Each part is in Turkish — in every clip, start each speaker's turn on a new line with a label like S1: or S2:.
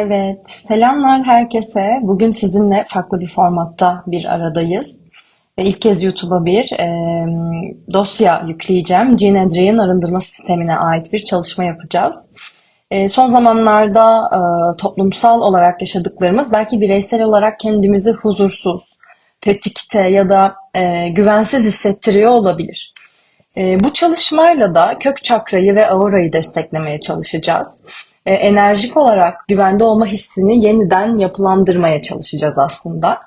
S1: Evet, selamlar herkese. Bugün sizinle farklı bir formatta bir aradayız. Ve ilk kez YouTube'a bir e, dosya yükleyeceğim. Gene Adrian arındırma sistemine ait bir çalışma yapacağız. E, son zamanlarda e, toplumsal olarak yaşadıklarımız belki bireysel olarak kendimizi huzursuz, tetikte ya da e, güvensiz hissettiriyor olabilir. E, bu çalışmayla da kök çakrayı ve aurayı desteklemeye çalışacağız. E, enerjik olarak güvende olma hissini yeniden yapılandırmaya çalışacağız aslında.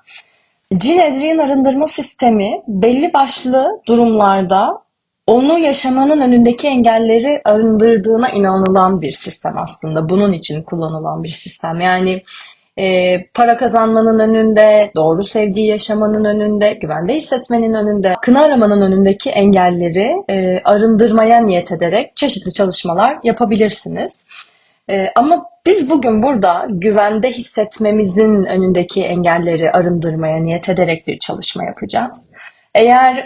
S1: Cin Edri'nin arındırma sistemi belli başlı durumlarda onu yaşamanın önündeki engelleri arındırdığına inanılan bir sistem aslında. Bunun için kullanılan bir sistem. Yani e, para kazanmanın önünde, doğru sevgiyi yaşamanın önünde, güvende hissetmenin önünde, kına aramanın önündeki engelleri e, arındırmaya niyet ederek çeşitli çalışmalar yapabilirsiniz. E, ama biz bugün burada güvende hissetmemizin önündeki engelleri arındırmaya niyet ederek bir çalışma yapacağız. Eğer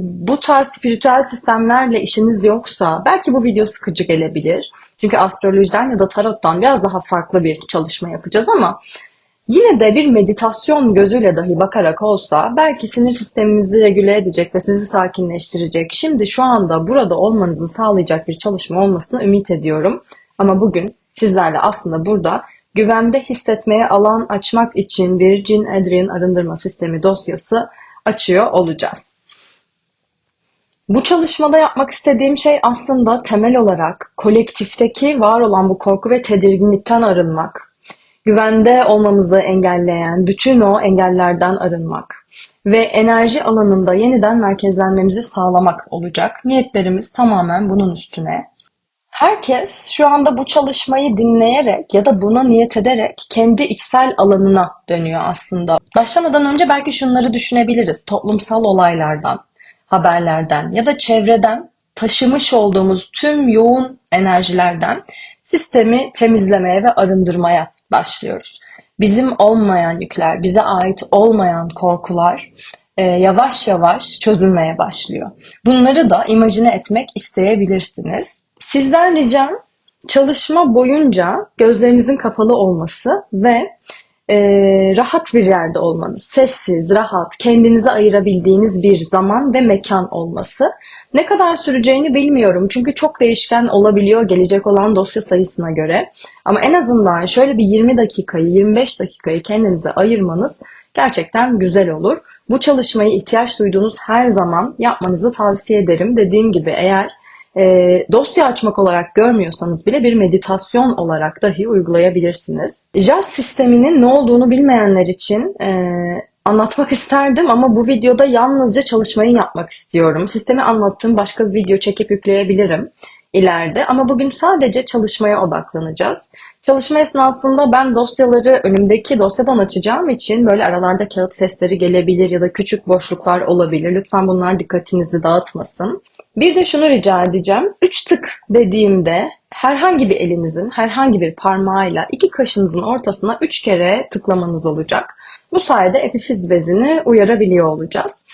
S1: bu tarz spiritüel sistemlerle işiniz yoksa belki bu video sıkıcı gelebilir. Çünkü astrolojiden ya da tarottan biraz daha farklı bir çalışma yapacağız ama yine de bir meditasyon gözüyle dahi bakarak olsa belki sinir sisteminizi regüle edecek ve sizi sakinleştirecek. Şimdi şu anda burada olmanızı sağlayacak bir çalışma olmasını ümit ediyorum. Ama bugün sizlerle aslında burada güvende hissetmeye alan açmak için bir Cin Adrian arındırma sistemi dosyası açıyor olacağız. Bu çalışmada yapmak istediğim şey aslında temel olarak kolektifteki var olan bu korku ve tedirginlikten arınmak. Güvende olmamızı engelleyen bütün o engellerden arınmak ve enerji alanında yeniden merkezlenmemizi sağlamak olacak. Niyetlerimiz tamamen bunun üstüne. Herkes şu anda bu çalışmayı dinleyerek ya da buna niyet ederek kendi içsel alanına dönüyor aslında. Başlamadan önce belki şunları düşünebiliriz. Toplumsal olaylardan, haberlerden ya da çevreden taşımış olduğumuz tüm yoğun enerjilerden sistemi temizlemeye ve arındırmaya başlıyoruz. Bizim olmayan yükler, bize ait olmayan korkular e, yavaş yavaş çözülmeye başlıyor. Bunları da imajine etmek isteyebilirsiniz. Sizden ricam çalışma boyunca gözlerinizin kapalı olması ve e, rahat bir yerde olmanız. Sessiz, rahat, kendinize ayırabildiğiniz bir zaman ve mekan olması. Ne kadar süreceğini bilmiyorum çünkü çok değişken olabiliyor gelecek olan dosya sayısına göre. Ama en azından şöyle bir 20 dakikayı, 25 dakikayı kendinize ayırmanız gerçekten güzel olur. Bu çalışmayı ihtiyaç duyduğunuz her zaman yapmanızı tavsiye ederim. Dediğim gibi eğer e, dosya açmak olarak görmüyorsanız bile bir meditasyon olarak dahi uygulayabilirsiniz. JAS sisteminin ne olduğunu bilmeyenler için e, anlatmak isterdim ama bu videoda yalnızca çalışmayı yapmak istiyorum. Sistemi anlattığım başka bir video çekip yükleyebilirim ileride ama bugün sadece çalışmaya odaklanacağız. Çalışma esnasında ben dosyaları önümdeki dosyadan açacağım için böyle aralarda kağıt sesleri gelebilir ya da küçük boşluklar olabilir. Lütfen bunlar dikkatinizi dağıtmasın. Bir de şunu rica edeceğim. Üç tık dediğimde herhangi bir elinizin herhangi bir parmağıyla iki kaşınızın ortasına üç kere tıklamanız olacak. Bu sayede epifiz bezini uyarabiliyor olacağız.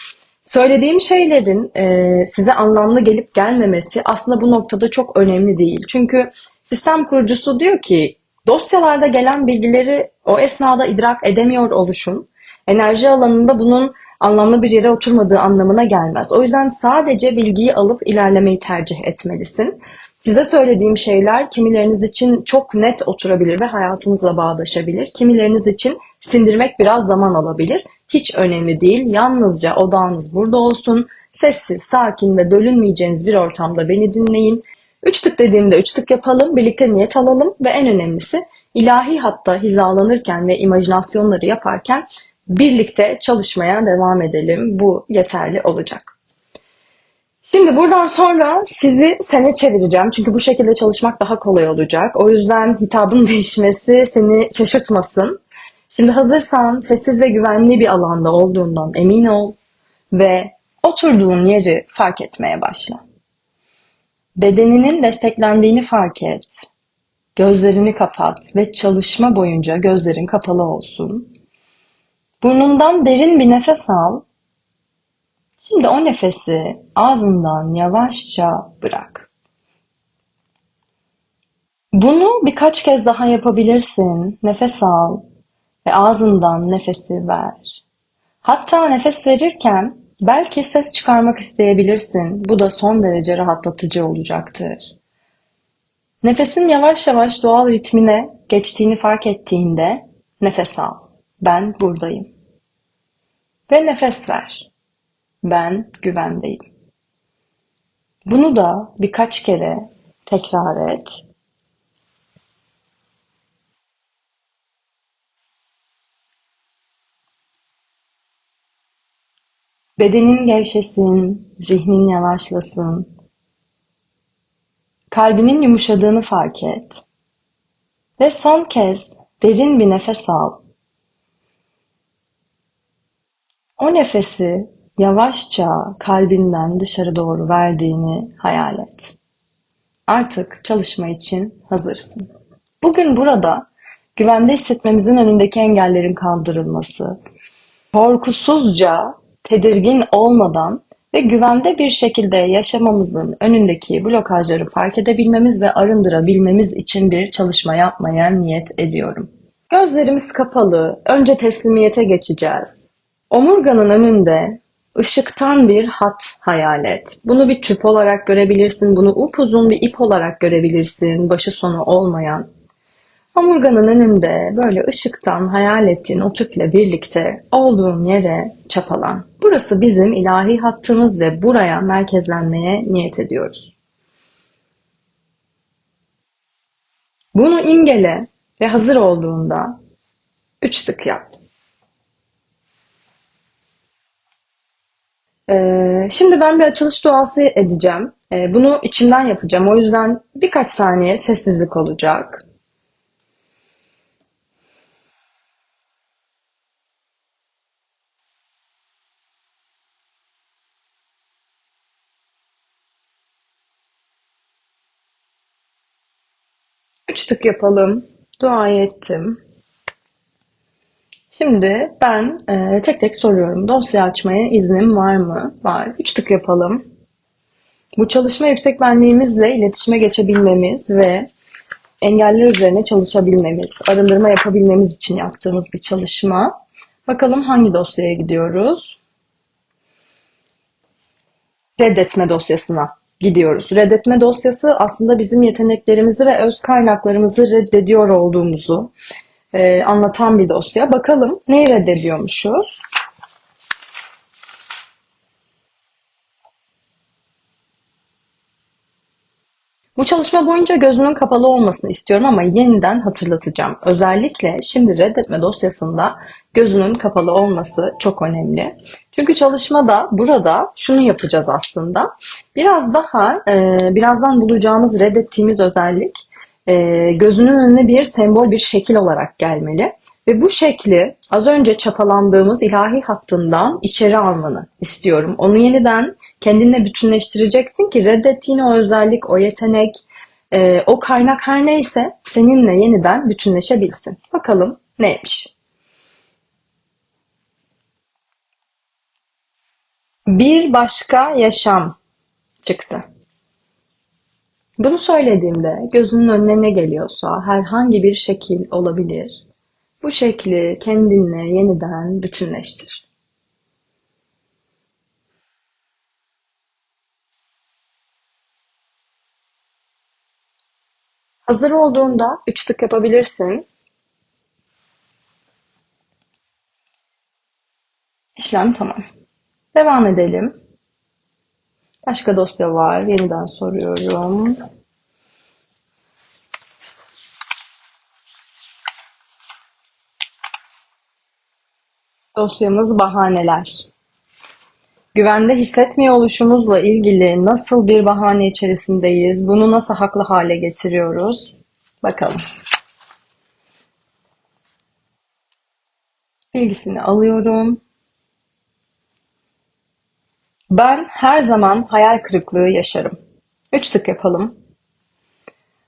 S1: Söylediğim şeylerin e, size anlamlı gelip gelmemesi aslında bu noktada çok önemli değil. Çünkü sistem kurucusu diyor ki dosyalarda gelen bilgileri o esnada idrak edemiyor oluşun enerji alanında bunun anlamlı bir yere oturmadığı anlamına gelmez. O yüzden sadece bilgiyi alıp ilerlemeyi tercih etmelisin. Size söylediğim şeyler kimileriniz için çok net oturabilir ve hayatınızla bağdaşabilir. Kimileriniz için sindirmek biraz zaman alabilir. Hiç önemli değil. Yalnızca odağınız burada olsun. Sessiz, sakin ve bölünmeyeceğiniz bir ortamda beni dinleyin. Üç tık dediğimde üç tık yapalım, birlikte niyet alalım ve en önemlisi ilahi hatta hizalanırken ve imajinasyonları yaparken birlikte çalışmaya devam edelim. Bu yeterli olacak. Şimdi buradan sonra sizi sene çevireceğim. Çünkü bu şekilde çalışmak daha kolay olacak. O yüzden hitabın değişmesi seni şaşırtmasın. Şimdi hazırsan sessiz ve güvenli bir alanda olduğundan emin ol ve oturduğun yeri fark etmeye başla. Bedeninin desteklendiğini fark et. Gözlerini kapat ve çalışma boyunca gözlerin kapalı olsun. Burnundan derin bir nefes al. Şimdi o nefesi ağzından yavaşça bırak. Bunu birkaç kez daha yapabilirsin. Nefes al ve ağzından nefesi ver. Hatta nefes verirken belki ses çıkarmak isteyebilirsin. Bu da son derece rahatlatıcı olacaktır. Nefesin yavaş yavaş doğal ritmine geçtiğini fark ettiğinde nefes al. Ben buradayım. Ve nefes ver. Ben güvendeyim. Bunu da birkaç kere tekrar et. Bedenin gevşesin, zihnin yavaşlasın. Kalbinin yumuşadığını fark et. Ve son kez derin bir nefes al. O nefesi yavaşça kalbinden dışarı doğru verdiğini hayal et. Artık çalışma için hazırsın. Bugün burada güvende hissetmemizin önündeki engellerin kaldırılması, korkusuzca, tedirgin olmadan ve güvende bir şekilde yaşamamızın önündeki blokajları fark edebilmemiz ve arındırabilmemiz için bir çalışma yapmaya niyet ediyorum. Gözlerimiz kapalı, önce teslimiyete geçeceğiz. Omurganın önünde ışıktan bir hat hayal et. Bunu bir tüp olarak görebilirsin, bunu upuzun bir ip olarak görebilirsin, başı sonu olmayan. Omurganın önünde böyle ışıktan hayal ettiğin o tüple birlikte olduğun yere çapalan. Burası bizim ilahi hattımız ve buraya merkezlenmeye niyet ediyoruz. Bunu imgele ve hazır olduğunda üç tık yap. Şimdi ben bir açılış duası edeceğim. Ee, bunu içimden yapacağım. O yüzden birkaç saniye sessizlik olacak. Üç tık yapalım. Duayı ettim. Şimdi ben e, tek tek soruyorum. Dosya açmaya iznim var mı? Var. Üç tık yapalım. Bu çalışma yüksek benliğimizle iletişime geçebilmemiz ve engeller üzerine çalışabilmemiz, arındırma yapabilmemiz için yaptığımız bir çalışma. Bakalım hangi dosyaya gidiyoruz? Reddetme dosyasına gidiyoruz. Reddetme dosyası aslında bizim yeteneklerimizi ve öz kaynaklarımızı reddediyor olduğumuzu, e, anlatan bir dosya. Bakalım neyi reddediyormuşuz? Bu çalışma boyunca gözünün kapalı olmasını istiyorum ama yeniden hatırlatacağım. Özellikle şimdi reddetme dosyasında gözünün kapalı olması çok önemli. Çünkü çalışmada burada şunu yapacağız aslında. Biraz daha e, birazdan bulacağımız reddettiğimiz özellik gözünün önüne bir sembol bir şekil olarak gelmeli. Ve bu şekli az önce çapalandığımız ilahi hattından içeri almanı istiyorum. Onu yeniden kendinle bütünleştireceksin ki reddettiğin o özellik, o yetenek, e, o kaynak her neyse seninle yeniden bütünleşebilsin. Bakalım neymiş? Bir başka yaşam çıktı. Bunu söylediğimde gözünün önüne ne geliyorsa herhangi bir şekil olabilir. Bu şekli kendinle yeniden bütünleştir. Hazır olduğunda üç tık yapabilirsin. İşlem tamam. Devam edelim. Başka dosya var. Yeniden soruyorum. Dosyamız bahaneler. Güvende hissetmiyor oluşumuzla ilgili nasıl bir bahane içerisindeyiz? Bunu nasıl haklı hale getiriyoruz? Bakalım. Bilgisini alıyorum. Ben her zaman hayal kırıklığı yaşarım. Üç tık yapalım.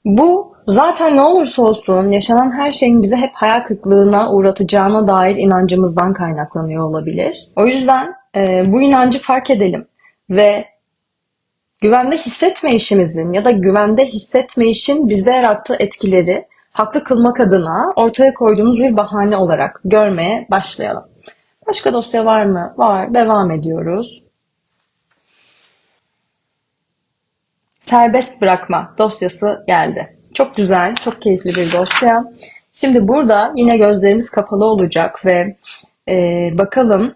S1: Bu zaten ne olursa olsun yaşanan her şeyin bize hep hayal kırıklığına uğratacağına dair inancımızdan kaynaklanıyor olabilir. O yüzden e, bu inancı fark edelim ve güvende hissetmeyişimizin ya da güvende hissetmeyişin bizde yarattığı etkileri haklı kılmak adına ortaya koyduğumuz bir bahane olarak görmeye başlayalım. Başka dosya var mı? Var. Devam ediyoruz. Serbest bırakma dosyası geldi. Çok güzel, çok keyifli bir dosya. Şimdi burada yine gözlerimiz kapalı olacak ve e, bakalım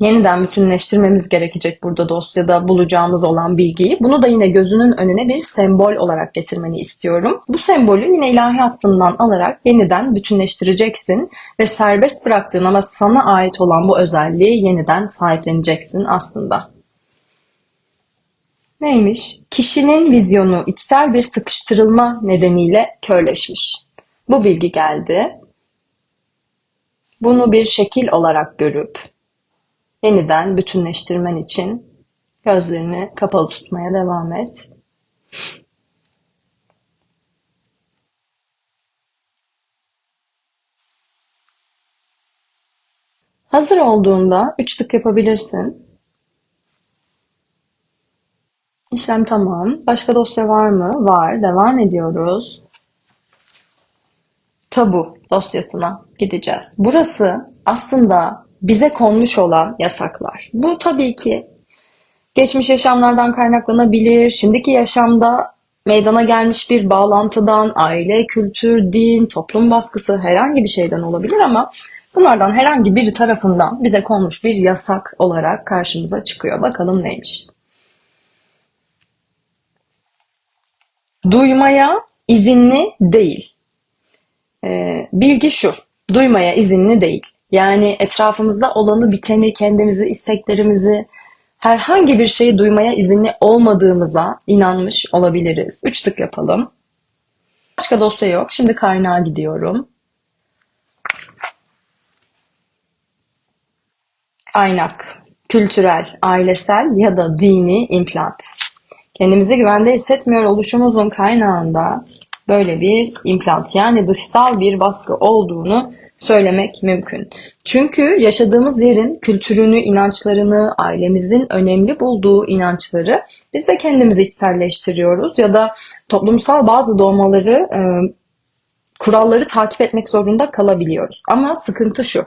S1: yeniden bütünleştirmemiz gerekecek burada dosyada bulacağımız olan bilgiyi. Bunu da yine gözünün önüne bir sembol olarak getirmeni istiyorum. Bu sembolü yine ilahi hattından alarak yeniden bütünleştireceksin ve serbest bıraktığın ama sana ait olan bu özelliği yeniden sahipleneceksin aslında. Neymiş? Kişinin vizyonu içsel bir sıkıştırılma nedeniyle körleşmiş. Bu bilgi geldi. Bunu bir şekil olarak görüp yeniden bütünleştirmen için gözlerini kapalı tutmaya devam et. Hazır olduğunda üç tık yapabilirsin. İşlem tamam. Başka dosya var mı? Var. Devam ediyoruz. Tabu dosyasına gideceğiz. Burası aslında bize konmuş olan yasaklar. Bu tabii ki geçmiş yaşamlardan kaynaklanabilir. Şimdiki yaşamda meydana gelmiş bir bağlantıdan, aile, kültür, din, toplum baskısı herhangi bir şeyden olabilir ama bunlardan herhangi biri tarafından bize konmuş bir yasak olarak karşımıza çıkıyor. Bakalım neymiş? Duymaya izinli değil. Ee, bilgi şu, duymaya izinli değil. Yani etrafımızda olanı biteni, kendimizi, isteklerimizi, herhangi bir şeyi duymaya izinli olmadığımıza inanmış olabiliriz. Üç tık yapalım. Başka dosya yok. Şimdi kaynağa gidiyorum. Aynak, kültürel, ailesel ya da dini implant. Kendimizi güvende hissetmiyor oluşumuzun kaynağında böyle bir implant yani dışsal bir baskı olduğunu söylemek mümkün. Çünkü yaşadığımız yerin kültürünü, inançlarını, ailemizin önemli bulduğu inançları biz de kendimizi içselleştiriyoruz ya da toplumsal bazı doğmaları, kuralları takip etmek zorunda kalabiliyoruz. Ama sıkıntı şu.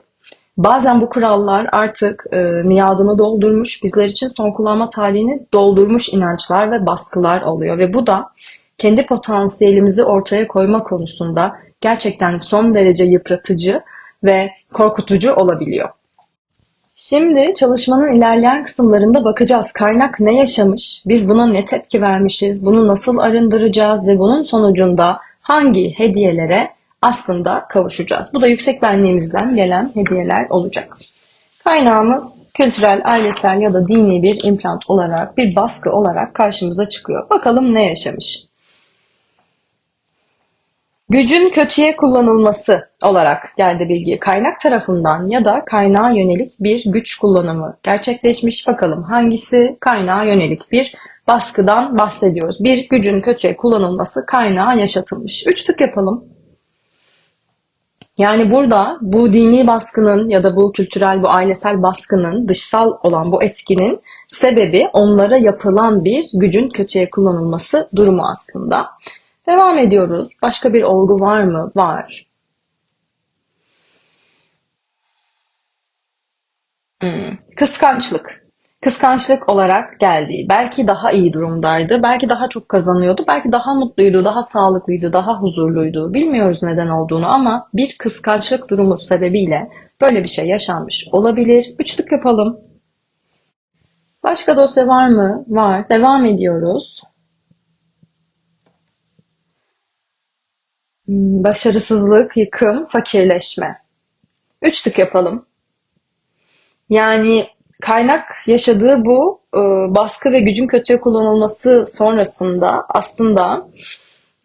S1: Bazen bu kurallar artık e, miadını doldurmuş, bizler için son kullanma tarihini doldurmuş inançlar ve baskılar oluyor. Ve bu da kendi potansiyelimizi ortaya koyma konusunda gerçekten son derece yıpratıcı ve korkutucu olabiliyor. Şimdi çalışmanın ilerleyen kısımlarında bakacağız. Kaynak ne yaşamış? Biz buna ne tepki vermişiz? Bunu nasıl arındıracağız ve bunun sonucunda hangi hediyelere aslında kavuşacağız? Bu da yüksek benliğimizden gelen hediyeler olacak. Kaynağımız kültürel, ailesel ya da dini bir implant olarak, bir baskı olarak karşımıza çıkıyor. Bakalım ne yaşamış? Gücün kötüye kullanılması olarak geldi bilgi. Kaynak tarafından ya da kaynağa yönelik bir güç kullanımı gerçekleşmiş. Bakalım hangisi kaynağa yönelik bir baskıdan bahsediyoruz. Bir gücün kötüye kullanılması kaynağa yaşatılmış. Üç tık yapalım. Yani burada bu dini baskının ya da bu kültürel, bu ailesel baskının, dışsal olan bu etkinin sebebi onlara yapılan bir gücün kötüye kullanılması durumu aslında. Devam ediyoruz. Başka bir olgu var mı? Var. Hmm. Kıskançlık. Kıskançlık olarak geldi. Belki daha iyi durumdaydı. Belki daha çok kazanıyordu. Belki daha mutluydu, daha sağlıklıydı, daha huzurluydu. Bilmiyoruz neden olduğunu ama bir kıskançlık durumu sebebiyle böyle bir şey yaşanmış olabilir. Üçlük yapalım. Başka dosya var mı? Var. Devam ediyoruz. Hmm, başarısızlık, yıkım, fakirleşme. Üç tık yapalım. Yani kaynak yaşadığı bu e, baskı ve gücün kötüye kullanılması sonrasında aslında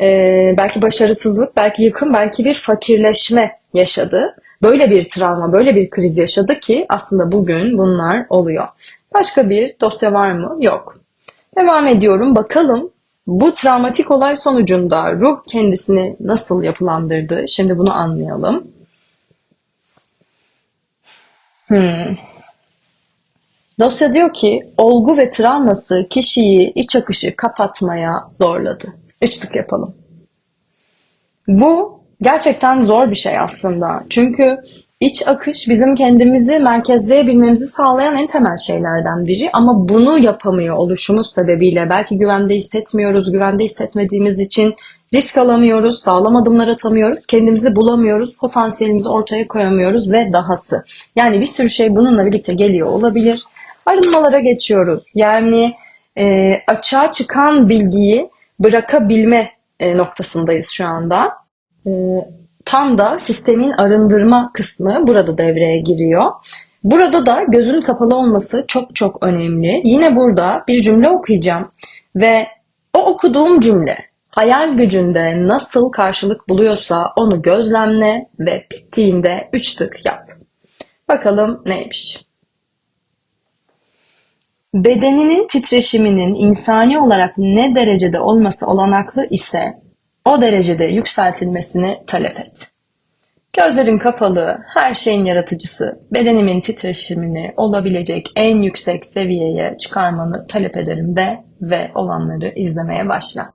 S1: e, belki başarısızlık, belki yıkım, belki bir fakirleşme yaşadı. Böyle bir travma, böyle bir kriz yaşadı ki aslında bugün bunlar oluyor. Başka bir dosya var mı? Yok. Devam ediyorum. Bakalım bu travmatik olay sonucunda ruh kendisini nasıl yapılandırdı? Şimdi bunu anlayalım. Hmm. Dosya diyor ki olgu ve travması kişiyi iç akışı kapatmaya zorladı. Üç yapalım. Bu gerçekten zor bir şey aslında. Çünkü iç akış bizim kendimizi merkezleyebilmemizi sağlayan en temel şeylerden biri. Ama bunu yapamıyor oluşumuz sebebiyle belki güvende hissetmiyoruz, güvende hissetmediğimiz için risk alamıyoruz, sağlam adımlar atamıyoruz, kendimizi bulamıyoruz, potansiyelimizi ortaya koyamıyoruz ve dahası. Yani bir sürü şey bununla birlikte geliyor olabilir. Arınmalara geçiyoruz. Yani e, açığa çıkan bilgiyi bırakabilme e, noktasındayız şu anda. E, tam da sistemin arındırma kısmı burada devreye giriyor. Burada da gözün kapalı olması çok çok önemli. Yine burada bir cümle okuyacağım ve o okuduğum cümle hayal gücünde nasıl karşılık buluyorsa onu gözlemle ve bittiğinde üç tık yap. Bakalım neymiş? Bedeninin titreşiminin insani olarak ne derecede olması olanaklı ise o derecede yükseltilmesini talep et. Gözlerin kapalı, her şeyin yaratıcısı, bedenimin titreşimini olabilecek en yüksek seviyeye çıkarmanı talep ederim de ve olanları izlemeye başla.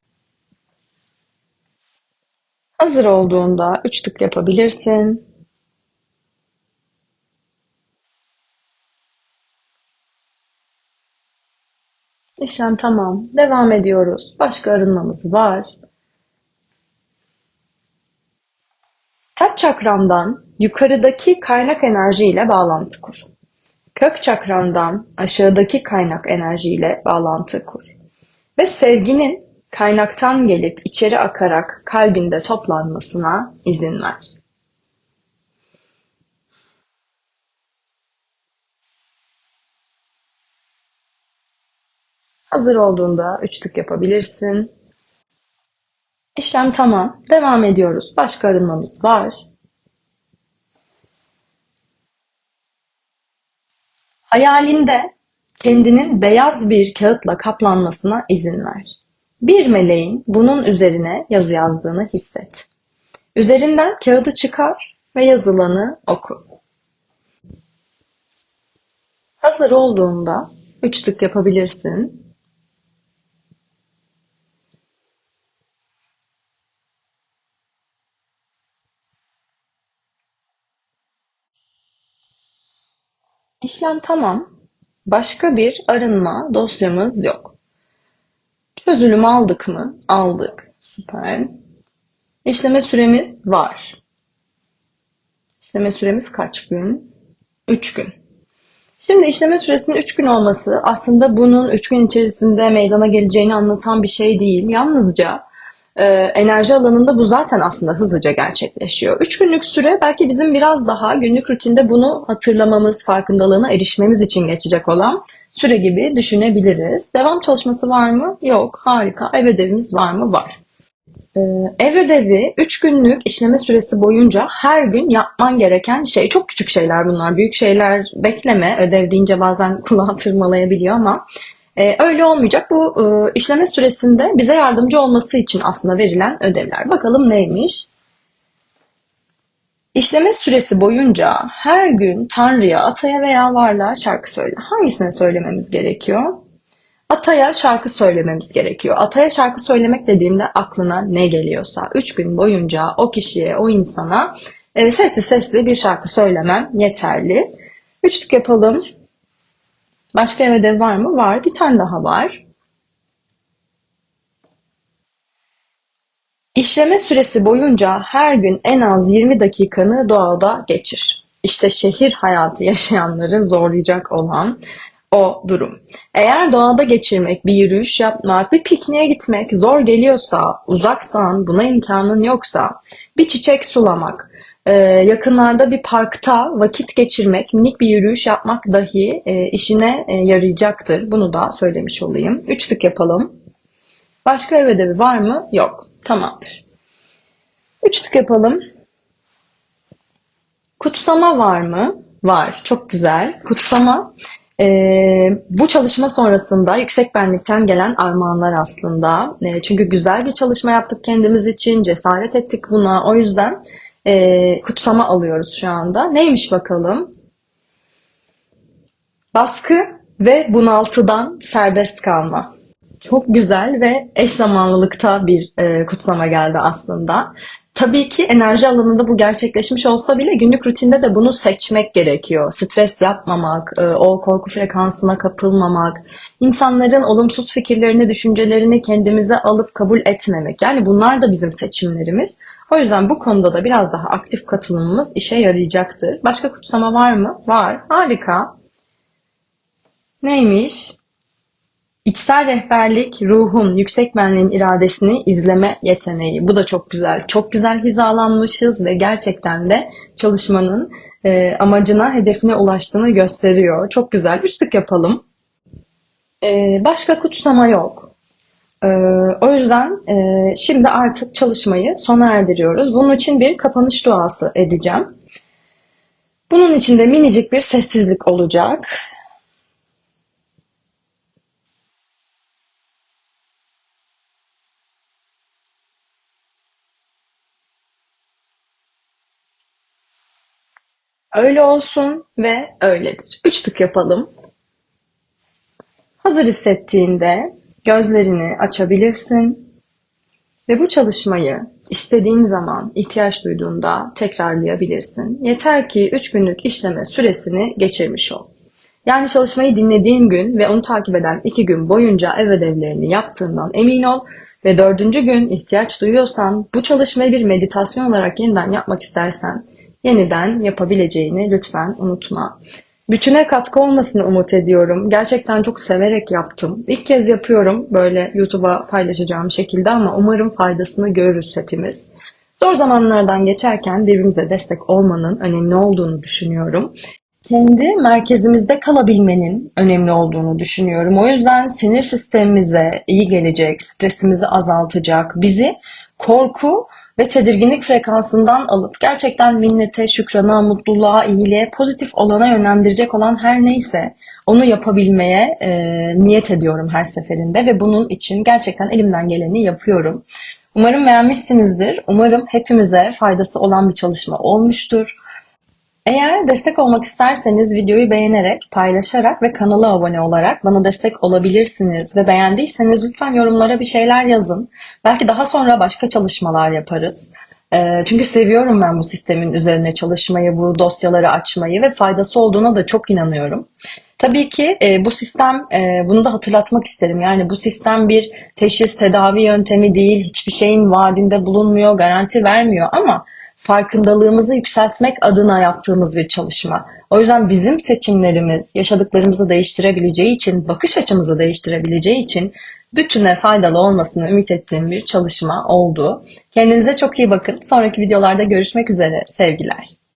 S1: Hazır olduğunda üç tık yapabilirsin. İşlem tamam. Devam ediyoruz. Başka arınmamız var. Taç çakrandan yukarıdaki kaynak enerji ile bağlantı kur. Kök çakrandan aşağıdaki kaynak enerji ile bağlantı kur. Ve sevginin kaynaktan gelip içeri akarak kalbinde toplanmasına izin ver. Hazır olduğunda üç tık yapabilirsin. İşlem tamam. Devam ediyoruz. Başka arınmamız var. Hayalinde kendinin beyaz bir kağıtla kaplanmasına izin ver. Bir meleğin bunun üzerine yazı yazdığını hisset. Üzerinden kağıdı çıkar ve yazılanı oku. Hazır olduğunda üç tık yapabilirsin. İşlem tamam. Başka bir arınma dosyamız yok. Çözülüm aldık mı? Aldık. Süper. İşleme süremiz var. İşleme süremiz kaç gün? 3 gün. Şimdi işleme süresinin 3 gün olması aslında bunun 3 gün içerisinde meydana geleceğini anlatan bir şey değil. Yalnızca e, enerji alanında bu zaten aslında hızlıca gerçekleşiyor. 3 günlük süre belki bizim biraz daha günlük rutinde bunu hatırlamamız, farkındalığına erişmemiz için geçecek olan süre gibi düşünebiliriz. Devam çalışması var mı? Yok. Harika. Ev ödevimiz var mı? Var. Ee, ev ödevi 3 günlük işleme süresi boyunca her gün yapman gereken şey. Çok küçük şeyler bunlar. Büyük şeyler bekleme. Ödev deyince bazen kulağa tırmalayabiliyor ama e, öyle olmayacak. Bu e, işleme süresinde bize yardımcı olması için aslında verilen ödevler. Bakalım neymiş? İşleme süresi boyunca her gün Tanrı'ya, Ata'ya veya varlığa şarkı söyle. Hangisini söylememiz gerekiyor? Ata'ya şarkı söylememiz gerekiyor. Ata'ya şarkı söylemek dediğimde aklına ne geliyorsa. Üç gün boyunca o kişiye, o insana e, sesli sesli bir şarkı söylemem yeterli. Üçlük yapalım. Başka ev ödevi var mı? Var. Bir tane daha var. İşleme süresi boyunca her gün en az 20 dakikanı doğada geçir. İşte şehir hayatı yaşayanları zorlayacak olan o durum. Eğer doğada geçirmek, bir yürüyüş yapmak, bir pikniğe gitmek zor geliyorsa, uzaksan, buna imkanın yoksa, bir çiçek sulamak, e, yakınlarda bir parkta vakit geçirmek, minik bir yürüyüş yapmak dahi e, işine e, yarayacaktır. Bunu da söylemiş olayım. Üç tık yapalım. Başka ev ödevi var mı? Yok. Tamamdır. Üç tık yapalım. Kutsama var mı? Var. Çok güzel. Kutsama ee, bu çalışma sonrasında yüksek benlikten gelen armağanlar aslında. E, çünkü güzel bir çalışma yaptık kendimiz için, cesaret ettik buna. O yüzden e, kutsama alıyoruz şu anda. Neymiş bakalım? Baskı ve bunaltıdan serbest kalma. Çok güzel ve eş zamanlılıkta bir e, kutlama geldi aslında. Tabii ki enerji alanında bu gerçekleşmiş olsa bile günlük rutinde de bunu seçmek gerekiyor. Stres yapmamak, e, o korku frekansına kapılmamak, insanların olumsuz fikirlerini, düşüncelerini kendimize alıp kabul etmemek. Yani bunlar da bizim seçimlerimiz. O yüzden bu konuda da biraz daha aktif katılımımız işe yarayacaktır. Başka kutsama var mı? Var. Harika. Neymiş? İçsel rehberlik, ruhun, yüksek benliğin iradesini izleme yeteneği. Bu da çok güzel. Çok güzel hizalanmışız ve gerçekten de çalışmanın e, amacına, hedefine ulaştığını gösteriyor. Çok güzel. Üçlük yapalım. E, başka kutsama yok. E, o yüzden e, şimdi artık çalışmayı sona erdiriyoruz. Bunun için bir kapanış duası edeceğim. Bunun için de minicik bir sessizlik olacak. Öyle olsun ve öyledir. Üç tık yapalım. Hazır hissettiğinde gözlerini açabilirsin ve bu çalışmayı istediğin zaman, ihtiyaç duyduğunda tekrarlayabilirsin. Yeter ki 3 günlük işleme süresini geçirmiş ol. Yani çalışmayı dinlediğin gün ve onu takip eden 2 gün boyunca ev ödevlerini yaptığından emin ol ve dördüncü gün ihtiyaç duyuyorsan bu çalışmayı bir meditasyon olarak yeniden yapmak istersen yeniden yapabileceğini lütfen unutma. Bütüne katkı olmasını umut ediyorum. Gerçekten çok severek yaptım. İlk kez yapıyorum böyle YouTube'a paylaşacağım şekilde ama umarım faydasını görürüz hepimiz. Zor zamanlardan geçerken birbirimize destek olmanın önemli olduğunu düşünüyorum. Kendi merkezimizde kalabilmenin önemli olduğunu düşünüyorum. O yüzden sinir sistemimize iyi gelecek, stresimizi azaltacak, bizi korku ve tedirginlik frekansından alıp gerçekten minnete, şükrana, mutluluğa, iyiliğe, pozitif olana yönlendirecek olan her neyse onu yapabilmeye e, niyet ediyorum her seferinde ve bunun için gerçekten elimden geleni yapıyorum. Umarım beğenmişsinizdir. Umarım hepimize faydası olan bir çalışma olmuştur. Eğer destek olmak isterseniz videoyu beğenerek, paylaşarak ve kanala abone olarak bana destek olabilirsiniz. Ve beğendiyseniz lütfen yorumlara bir şeyler yazın. Belki daha sonra başka çalışmalar yaparız. Ee, çünkü seviyorum ben bu sistemin üzerine çalışmayı, bu dosyaları açmayı ve faydası olduğuna da çok inanıyorum. Tabii ki e, bu sistem, e, bunu da hatırlatmak isterim. Yani bu sistem bir teşhis, tedavi yöntemi değil, hiçbir şeyin vaadinde bulunmuyor, garanti vermiyor ama farkındalığımızı yükseltmek adına yaptığımız bir çalışma. O yüzden bizim seçimlerimiz yaşadıklarımızı değiştirebileceği için, bakış açımızı değiştirebileceği için bütüne faydalı olmasını ümit ettiğim bir çalışma oldu. Kendinize çok iyi bakın. Sonraki videolarda görüşmek üzere. Sevgiler.